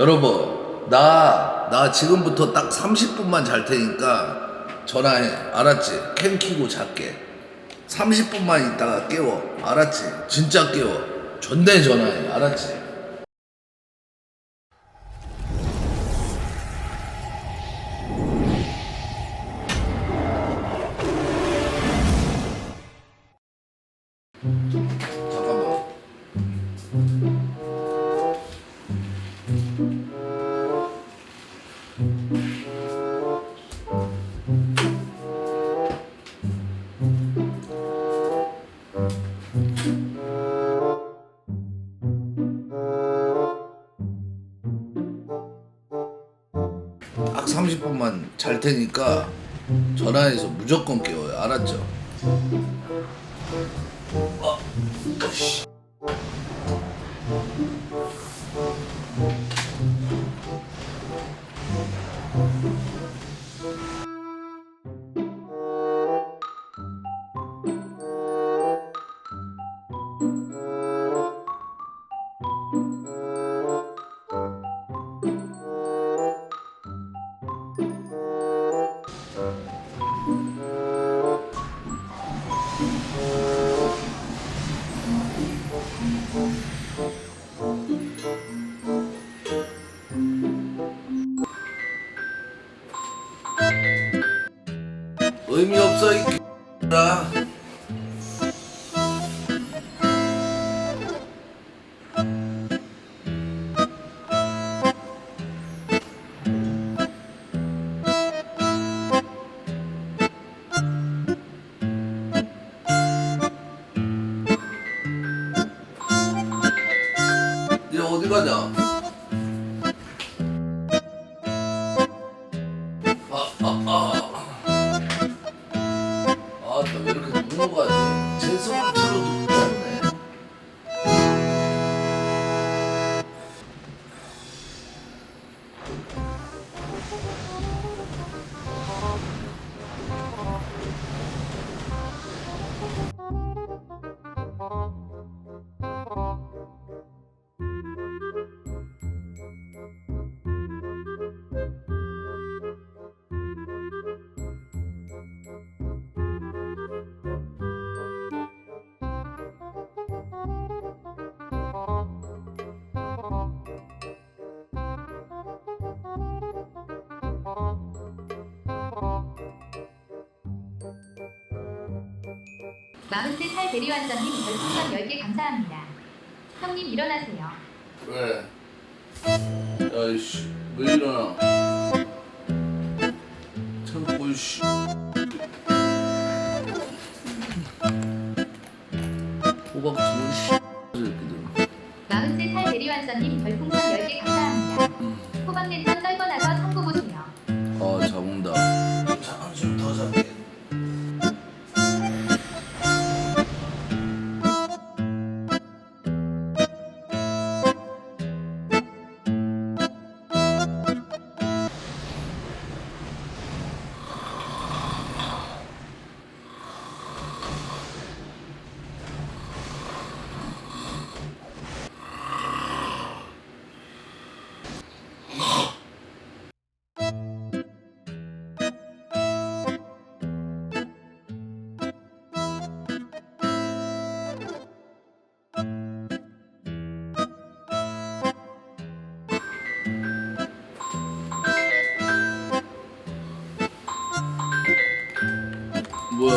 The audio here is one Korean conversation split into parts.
여러분, 나, 나 지금부터 딱 30분만 잘 테니까 전화해. 알았지? 캠 키고 잘게. 30분만 있다가 깨워. 알았지? 진짜 깨워. 존내 전화해. 알았지? 딱 30분만 잘 테니까 전화해서 무조건 깨워요. 알았죠? 어, 씨. 의미 없어 이 X라. 이제 어디 가자? Thank you. 마흔세 살 대리완장님 별풍선 10개 감사합니다. 형님 일어나세요. 왜? 야이씨, 왜 일어나? 참고 이씨. 호박 주는 씨. 새끼들. 마흔세 살 대리완장님 별풍선 10개 감사합니다. 호박 랜턴 뭐야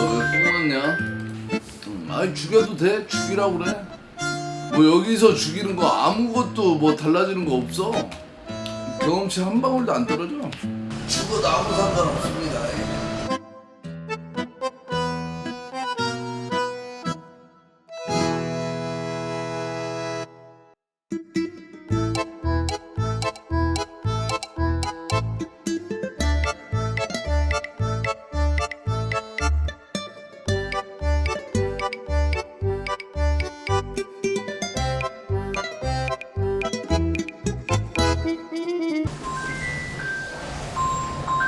왜? 음, 아니 죽여도 돼? 죽이라고 그래? 뭐 여기서 죽이는 거 아무것도 뭐 달라지는 거 없어 경험치 한 방울도 안 떨어져 죽어도 아무 상관없습니다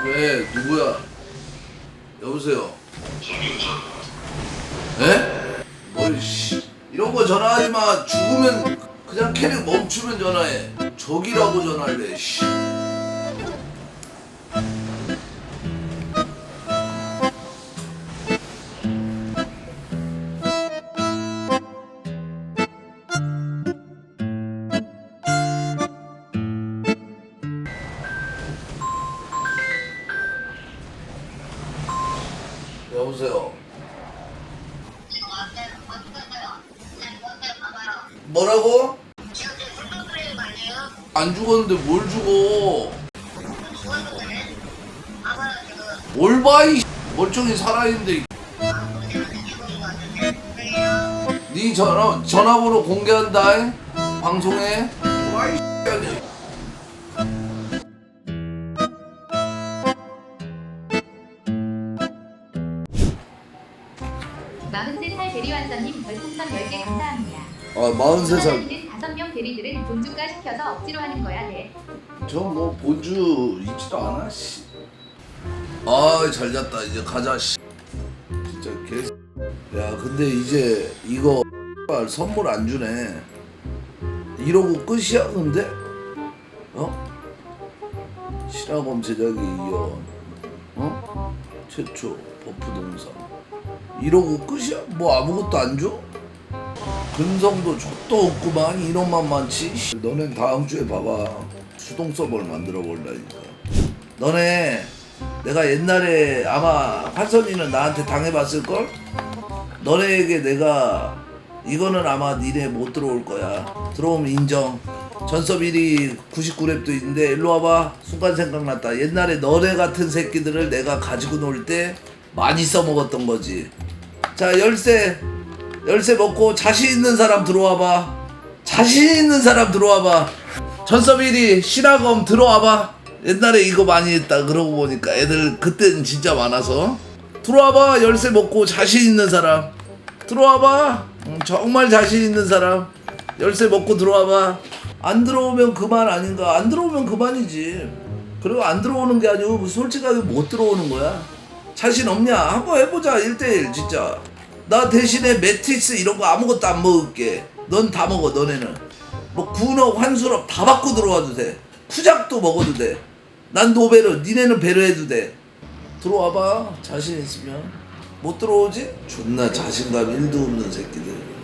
왜 누구야? 여보세요. 에? 뭘 씨. 이런 거 전화하지 마. 죽으면 그냥 캐릭 멈추면 전화해. 저기라고 전화할래 씨. 보세요. 뭐라고? 안 죽었는데 뭘 죽어? 올바이 멀쩡히 살아있는데 네 전화 전화번호 공개한다 방송에 와이 아니. 43살 대리완전님 별풍선 10개 감사합니다. 아 43살 소환하시는 5명 대리들은 본주가 시켜서 억지로 하는 거야 네. 저뭐 본주 있지도 않아 씨. 아잘 잤다 이제 가자 씨. 진짜 개. 야 근데 이제 이거 선물 안 주네. 이러고 끝이야 근데? 어? 실화범 제작에 이어 어? 최초 버프 동사 이러고 끝이야? 뭐 아무것도 안 줘? 근성도 족도 없구만 이놈만 많지 씨. 너넨 다음 주에 봐봐 수동 서버를 만들어 볼라니까 너네 내가 옛날에 아마 한선이는 나한테 당해봤을걸? 너네에게 내가 이거는 아마 니네 못 들어올 거야 들어오면 인정 전섭 1위 99랩도 있는데 일로 와봐 순간 생각났다 옛날에 너네 같은 새끼들을 내가 가지고 놀 때 많이 써먹었던 거지 자 열쇠 열쇠 먹고 자신 있는 사람 들어와봐. 자신 있는 사람 들어와봐. 전섭 1위 신화검 들어와봐. 옛날에 이거 많이 했다 그러고 보니까 애들 그때는 진짜 많아서. 들어와봐 열쇠 먹고 자신 있는 사람. 들어와봐. 응, 정말 자신 있는 사람. 열쇠 먹고 들어와봐. 안 들어오면 그만 아닌가? 안 들어오면 그만이지. 그리고 안 들어오는 게 아니고 뭐 솔직하게 못 들어오는 거야 자신 없냐? 한번 해보자 1대1 진짜. 나 대신에 매트리스 이런 거 아무것도 안 먹을게. 넌 다 먹어 너네는. 뭐 군업 환수럽 다 받고 들어와도 돼. 쿠작도 먹어도 돼난 노베르 니네는 배려해도 돼. 들어와봐 자신 있으면. 못 들어오지? 존나 자신감 1도 없는 새끼들